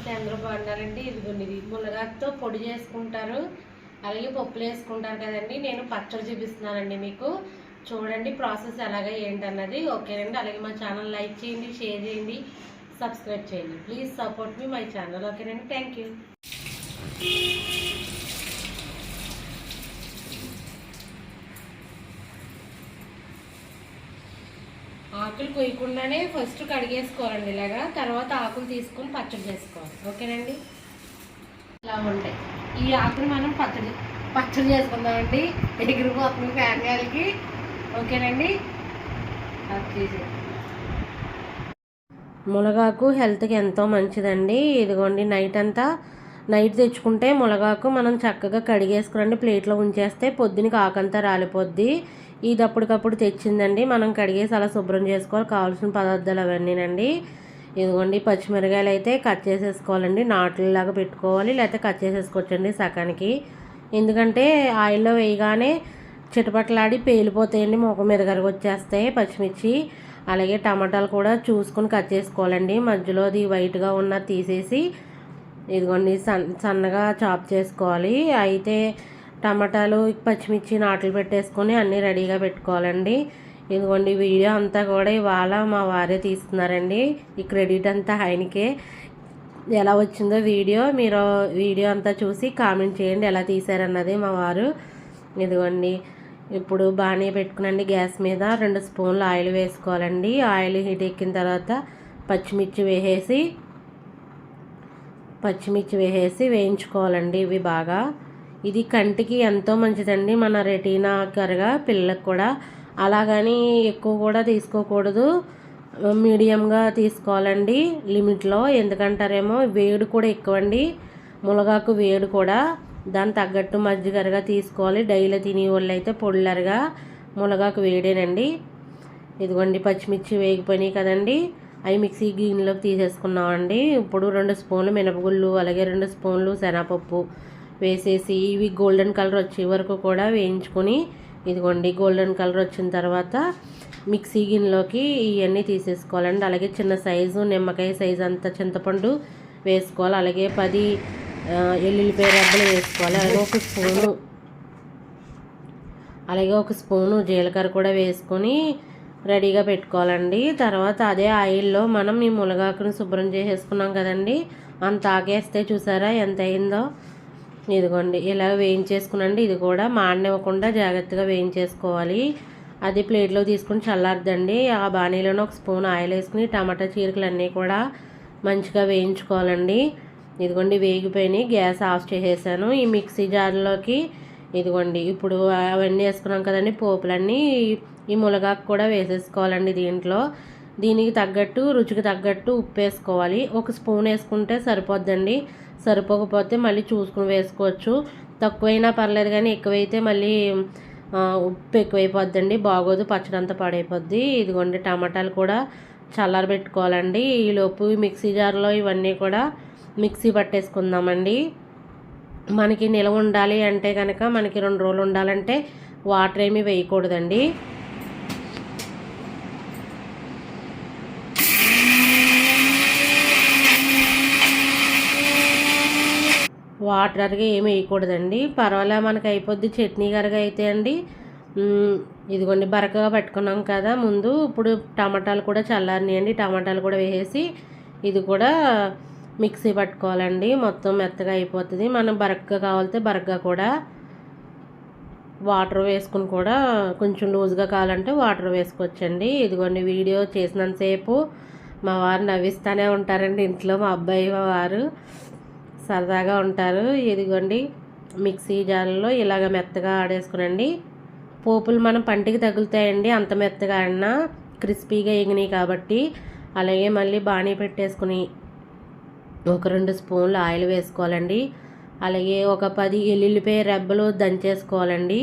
నమస్తే అందరూ బాగున్నారండి. ఇదిగోండి ఇది మునగాకుతో పొడి చేసుకుంటారు. అలాగే పప్పులు వేసుకుంటారు కదండి. నేను పచ్చడి చూపిస్తున్నానండి మీకు. చూడండి ప్రాసెస్ ఎలాగా ఏంటన్నది. ఓకేనండి. అలాగే మా ఛానల్ లైక్ చేయండి షేర్ చేయండి సబ్స్క్రైబ్ చేయండి. Please support me my channel. ఓకేనండి. Thank you. ఆకులు కొయ్యకుండానే ఫస్ట్ కడిగేసుకోవాలండి ఇలాగా. తర్వాత ఆకులు తీసుకొని పచ్చడి చేసుకోవాలి. ఓకేనండి? ఇలా ఉంటాయి. ఈ ఆకులు మనం పచ్చడి పచ్చడి చేసుకుందామండి. ఎగిరిపోతుంది ఫ్యాన్ గాలికి ఓకేనండి? అది మునగాకు హెల్త్కి ఎంతో మంచిదండి. ఇదిగోండి నైట్ అంతా నైట్ తెచ్చుకుంటే మునగాకు మనం చక్కగా కడిగేసుకురండి. ప్లేట్లో ఉంచేస్తే పొద్దునకి ఆకంతా రాలిపోద్ది. ఇది అప్పటికప్పుడు తెచ్చిందండి. మనం కడిగేసి అలా శుభ్రం చేసుకోవాలి. కావాల్సిన పదార్థాలు అవన్నీనండి. ఇదిగోండి పచ్చిమిరకాయలు అయితే కట్ చేసేసుకోవాలండి. నాట్లలాగా పెట్టుకోవాలి. లేకపోతే కట్ చేసేసుకోవచ్చండి సగానికి. ఎందుకంటే ఆయిల్లో వేయగానే చిటపట్లాడి పేలిపోతాయండి. ముఖం మీద కరిగి వచ్చేస్తాయి పచ్చిమిర్చి. అలాగే టమాటాలు కూడా చూసుకొని కట్ చేసుకోవాలండి. మధ్యలో అది వైట్గా ఉన్న తీసేసి ఇదిగోండి సన్ సన్నగా చాప్ చేసుకోవాలి. అయితే టమాటాలు పచ్చిమిర్చి నాట్లు పెట్టేసుకొని అన్నీ రెడీగా పెట్టుకోవాలండి. ఇదిగోండి వీడియో అంతా కూడా ఇవాళ మా వారే తీస్తున్నారండి ఈ క్రెడిట్ అంతా ఆయనకే. ఎలా వచ్చిందో వీడియో మీరు వీడియో అంతా చూసి కామెంట్ చేయండి ఎలా తీశారన్నది మా వారు. ఇదిగోండి ఇప్పుడు బాగానే పెట్టుకునండి గ్యాస్ మీద. రెండు స్పూన్లు ఆయిల్ వేసుకోవాలండి. ఆయిల్ హీట్ ఎక్కిన తర్వాత పచ్చిమిర్చి వేసేసి పచ్చిమిర్చి వేసేసి వేయించుకోవాలండి ఇవి బాగా. ఇది కంటికి ఎంతో మంచిదండి. మన రెటీనా కరగా పిల్లలకు కూడా. అలాగని ఎక్కువ కూడా తీసుకోకూడదు. మీడియంగా తీసుకోవాలండి. లిమిట్లో ఎందుకంటారేమో వేడి కూడా ఎక్కువండి. మునగాకు వేడి కూడా. దాని తగ్గట్టు మజ్జిగరగా తీసుకోవాలి. డైలీ తినే వాళ్ళు అయితే పొళ్ళరగా మునగాకు వేడేనండి. ఇదిగోండి పచ్చిమిర్చి వేగిపోయినాయి కదండి. అవి మిక్సీ గిన్నెలోకి తీసేసుకున్నామండి. ఇప్పుడు రెండు స్పూన్లు మినపగుళ్ళు అలాగే రెండు స్పూన్లు శనగపప్పు. వేసేసి ఇవి గోల్డెన్ కలర్ వచ్చే వరకు కూడా వేయించుకొని ఇదిగోండి గోల్డెన్ కలర్ వచ్చిన తర్వాత మిక్సీ గిన్నెలోకి ఇవన్నీ తీసేసుకోవాలండి. అలాగే చిన్న సైజు నిమ్మకాయ సైజు అంత చింతపండు వేసుకోవాలి. అలాగే పది ఎల్లుల్లిపాయ రబ్బలు వేసుకోవాలి. అలాగే ఒక స్పూను అలాగే ఒక స్పూను జీలకర్ర కూడా వేసుకొని రెడీగా పెట్టుకోవాలండి. తర్వాత అదే ఆయిల్లో మనం ఈ మునగాకును శుభ్రం చేసేసుకున్నాం కదండి. అంత ఆగేస్తే చూసారా ఎంత అయిందో? ఇదిగోండి ఇలా వేయించేసుకునండి. ఇది కూడా మాడనివ్వకుండా జాగ్రత్తగా వేయించేసుకోవాలి. అది ప్లేట్లో తీసుకుని చల్లారదండి. ఆ బాణీలోనే ఒక స్పూన్ ఆయిల్ వేసుకుని టమాటా చీరకలు అన్నీ కూడా మంచిగా వేయించుకోవాలండి. ఇదిగోండి వేగిపోయినాయి. గ్యాస్ ఆఫ్ చేసేసాను. ఈ మిక్సీ జార్లోకి ఇదిగోండి ఇప్పుడు అవన్నీ వేసుకున్నాం కదండి పోపులన్నీ ఈ మునగాకు కూడా వేసేసుకోవాలండి దీంట్లో. దీనికి తగ్గట్టు రుచికి తగ్గట్టు ఉప్పు వేసుకోవాలి. ఒక స్పూన్ వేసుకుంటే సరిపోద్దండి. సరిపోకపోతే మళ్ళీ చూసుకుని వేసుకోవచ్చు. తక్కువైనా పర్లేదు కానీ ఎక్కువైతే మళ్ళీ ఉప్పు ఎక్కువైపోద్దండి. బాగోదు పచ్చడి అంతా పాడైపోద్ది. ఇదిగోండి టమాటాలు కూడా చల్లారబెట్టుకోవాలండి ఈలోపు మిక్సీ జార్లో ఇవన్నీ కూడా మిక్సీ పట్టేసుకుందామండి. మనకి నిల్వ ఉండాలి అంటే కనుక మనకి రెండు రోజులు ఉండాలంటే వాటర్ ఏమీ వేయకూడదండి. వాటర్గా ఏమి వేయకూడదండి. పర్వాలే మనకి అయిపోద్ది చట్నీ కరగా అయితే అండి. ఇదిగోండి బరకగా పెట్టుకున్నాం కదా. ముందు ఇప్పుడు టమాటాలు కూడా చల్లారినాయండి. టమాటాలు కూడా వేసేసి ఇది కూడా మిక్సీ పట్టుకోవాలండి. మొత్తం మెత్తగా అయిపోతుంది. మనం బరకగా కావాలితే బరగ్గా కూడా వాటర్ వేసుకుని కూడా కొంచెం లూజ్గా కావాలంటే వాటర్ వేసుకోవచ్చండి. ఇదిగోండి వీడియో చేసినంతసేపు మా వారు నవ్విస్తూనే ఉంటారండి. ఇంట్లో మా అబ్బాయి మా వారు. సరదాగా ఉంటారు. ఇదిగోండి మిక్సీ జార్లో ఇలాగ మెత్తగా ఆడేసుకునండి. పోపులు మనం పంటికి తగులుతాయండి. అంత మెత్తగా ఆడినా క్రిస్పీగా ఎగినాయి కాబట్టి. అలాగే మళ్ళీ బాణీ పెట్టేసుకుని ఒక రెండు స్పూన్లు ఆయిల్ వేసుకోవాలండి. అలాగే ఒక పది ఎల్లుల్లిపాయ రెబ్బలు దంచేసుకోవాలండి.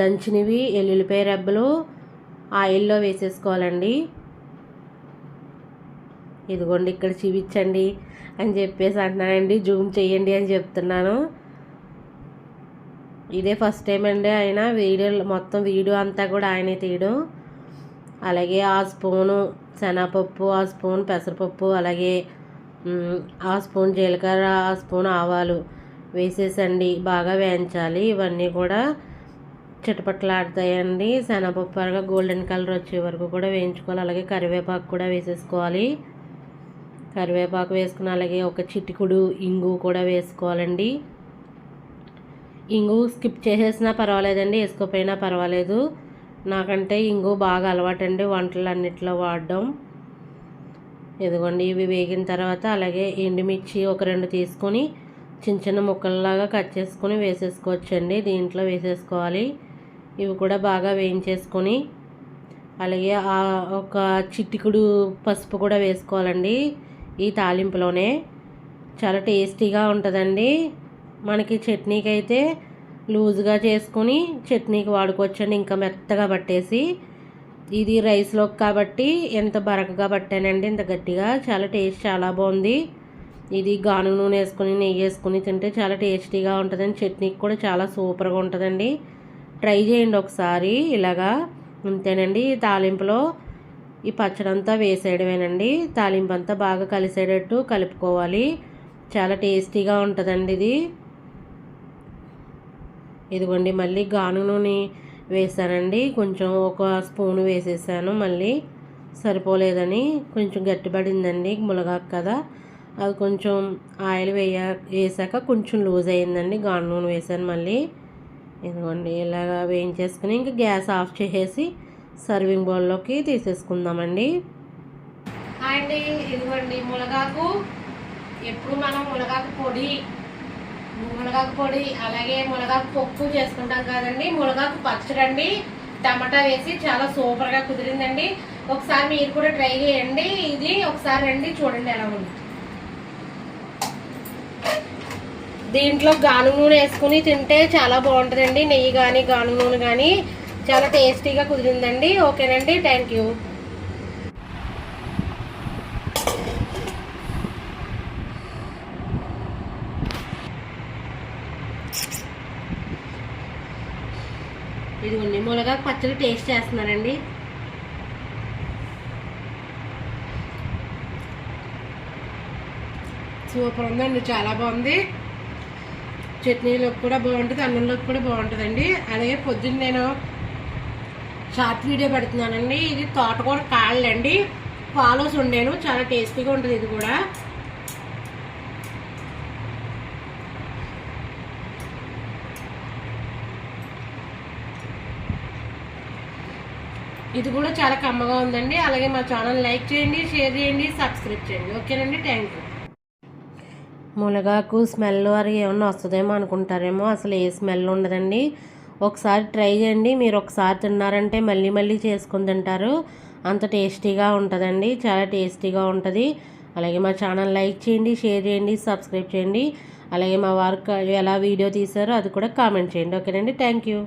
దంచినవి ఎల్లుల్లిపాయ రెబ్బలు ఆయిల్లో వేసేసుకోవాలండి. ఇదిగోండి ఇక్కడ చూపించండి అని చెప్పేసి అంటున్నానండి. జూమ్ చేయండి అని చెప్తున్నాను. ఇదే ఫస్ట్ టైం అండి ఆయన వీడియో మొత్తం వీడియో అంతా కూడా ఆయనే తీయడం. అలాగే ఆ స్పూను శనగపప్పు ఆ స్పూన్ పెసరపప్పు అలాగే ఆ స్పూన్ జీలకర్ర ఆ స్పూన్ ఆవాలు వేసేసండి. బాగా వేయించాలి. ఇవన్నీ కూడా చిటపట్లాడతాయండి. శనగపప్పు పరగా గోల్డెన్ కలర్ వచ్చే వరకు కూడా వేయించుకోవాలి. అలాగే కరివేపాకు కూడా వేసేసుకోవాలి. కరివేపాకు వేసుకుని అలాగే ఒక చిటికుడు ఇంగు కూడా వేసుకోవాలండి. ఇంగు స్కిప్ చేసేసినా పర్వాలేదండి వేసుకోపోయినా పర్వాలేదు. నాకంటే ఇంగు బాగా అలవాటండి వంటలు అన్నిట్లో వాడడం. ఇదిగోండి ఇవి వేగిన తర్వాత అలాగే ఎండుమిర్చి ఒక రెండు తీసుకొని చిన్న చిన్న ముక్కల్లాగా కట్ చేసుకొని వేసేసుకోవచ్చండి దీంట్లో వేసేసుకోవాలి. ఇవి కూడా బాగా వేయించేసుకొని అలాగే ఒక చిటికుడు పసుపు కూడా వేసుకోవాలండి. ఈ తాలింపులోనే చాలా టేస్టీగా ఉంటుందండి. మనకి చట్నీకి అయితే లూజ్గా చేసుకొని చట్నీకి వాడుకోవచ్చండి. ఇంకా మెత్తగా పట్టేసి ఇది రైస్లోకి కాబట్టి ఎంత బరకగా పట్టానండి ఇంత గట్టిగా చాలా టేస్ట్ చాలా బాగుంది. ఇది గాను నూనె వేసుకొని నెయ్యి వేసుకొని తింటే చాలా టేస్టీగా ఉంటుందండి. చట్నీకి కూడా చాలా సూపర్గా ఉంటుందండి. ట్రై చేయండి ఒకసారి. ఇలాగా అంతేనండి ఈ తాలింపులో ఈ పచ్చడంతా వేసేయడమేనండి. తాలింపు అంతా బాగా కలిసేటట్టు కలుపుకోవాలి. చాలా టేస్టీగా ఉంటుందండి ఇది. ఇదిగోండి మళ్ళీ గాను నూనె వేసానండి కొంచెం ఒక స్పూన్ వేసేసాను మళ్ళీ సరిపోలేదని. కొంచెం గట్టిపడిందండి మునగాకు కదా. అది కొంచెం ఆయిల్ వేయ వేసాక కొంచెం లూజ్ అయిందండి గాను నూనె వేసాను మళ్ళీ. ఇదిగోండి ఇలాగా వేయించేసుకుని ఇంకా గ్యాస్ ఆఫ్ చేసేసి సర్వింగ్ బౌల్లోకి తీసేసుకుందామండి. అండి ఇదిగోండి మునగాకు. ఎప్పుడు మనం మునగాకు పొడి మునగాకు పొడి అలాగే మునగాకు పప్పు చేసుకుంటాం కదండి. మునగాకు పచ్చడండి టమాటా వేసి చాలా సూపర్గా కుదిరిందండి. ఒకసారి మీరు కూడా ట్రై చేయండి. ఇది ఒకసారి రండి చూడండి ఎలా ఉంది. దీంట్లో గాను నూనె వేసుకుని తింటే చాలా బాగుంటుందండి. నెయ్యి కానీ గాను నూనె కానీ చాలా టేస్టీగా కుదిరిందండి. ఓకేనండి. Thank you. ఇదిగోండి మూలగా పచ్చడి టేస్ట్ చేస్తున్నానండి. సూపర్ ఉందండి చాలా బాగుంది. చట్నీలోకి కూడా బాగుంటుంది అన్నంలోకి కూడా బాగుంటుందండి. అలాగే పొద్దున్న నేను షార్ట్ వీడియో పెడుతున్నానండి. ఇది తోటకూర కాళ్ళండి. ఫాలోస్ ఉండేను చాలా టేస్టీగా ఉంటుంది ఇది కూడా. ఇది కూడా చాలా కమ్మగా ఉందండి. అలాగే మా ఛానల్ లైక్ చేయండి షేర్ చేయండి సబ్స్క్రైబ్ చేయండి. ఓకేనండి. Thank you. మునగాకు స్మెల్ వరకు ఏమన్నా వస్తుందేమో అనుకుంటారేమో. అసలు ఏ స్మెల్ ఉండదండి. ఒకసారి ట్రై చేయండి. మీరు ఒకసారి తిన్నారంటే మళ్ళీ మళ్ళీ చేసుకుని తింటారు. అంత టేస్టీగా ఉంటుందండి. చాలా టేస్టీగా ఉంటుంది. అలాగే మా ఛానల్ లైక్ చేయండి షేర్ చేయండి సబ్స్క్రైబ్ చేయండి. అలాగే మా వర్క్ ఎలా వీడియో తీసారో అది కూడా కామెంట్ చేయండి. ఓకేనండి. Thank you.